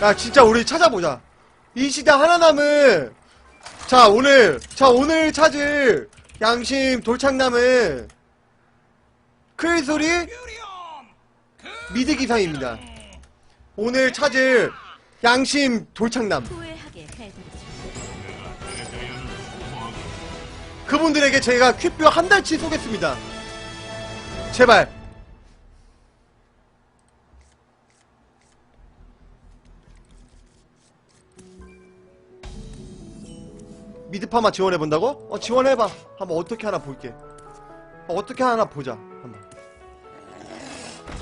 야 진짜 우리 찾아보자. 이 시대 하나 남은 자 오늘 자 오늘 찾을 양심 돌창남은 클소리 미드 기상입니다. 오늘 찾을 양심 돌창남. 그분들에게 제가 퀴뷰 한 달치 쏘겠습니다. 제발 미드파마 지원해본다고? 어 지원해봐 한번 어떻게 하나 볼게 어, 어떻게 하나 보자 한번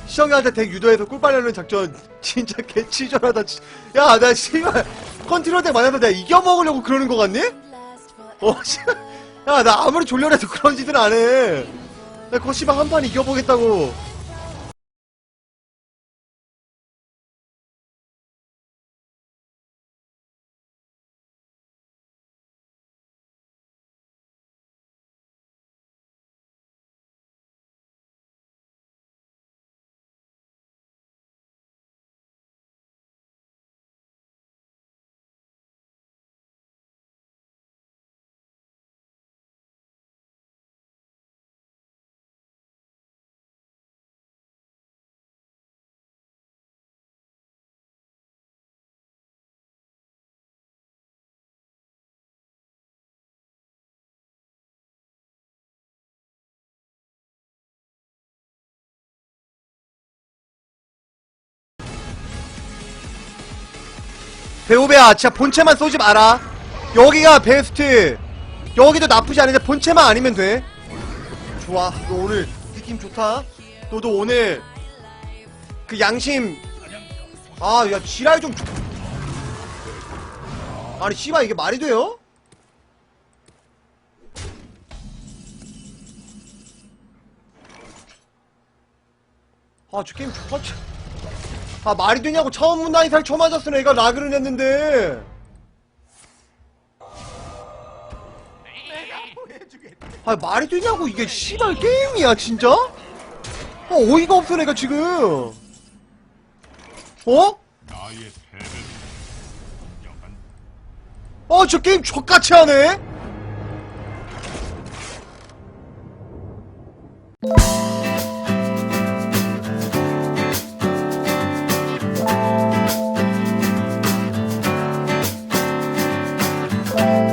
시영이한테 덱 유도해서 꿀 빨려는 작전 진짜 개치졸하다 야나 씨발 컨트롤 덱 만나서 내가 이겨먹으려고 그러는 거 같니? 어, 씨발. 야, 나 아무리 졸려해도 그런 짓은 안 해. 나 씨발 한판 이겨보겠다고. 배우배야, 진짜 본체만 쏘지 마라. 여기가 베스트. 여기도 나쁘지 않은데 본체만 아니면 돼. 좋아. 너 오늘 느낌 좋다. 너도 오늘 그 양심. 아, 야, 지랄 좀. 좀- 아니, 씨발, 이게 말이 돼요? 아, 저 게임 좋아. 아 말이 되냐고 처음 문단이 살 쳐 맞았어 내가 라그를 했는데. 아 말이 되냐고. 이게 씨발 게임이야 진짜? 아 어이가 없어 내가 지금. 어? 인정한 어저 게임 족같이 하네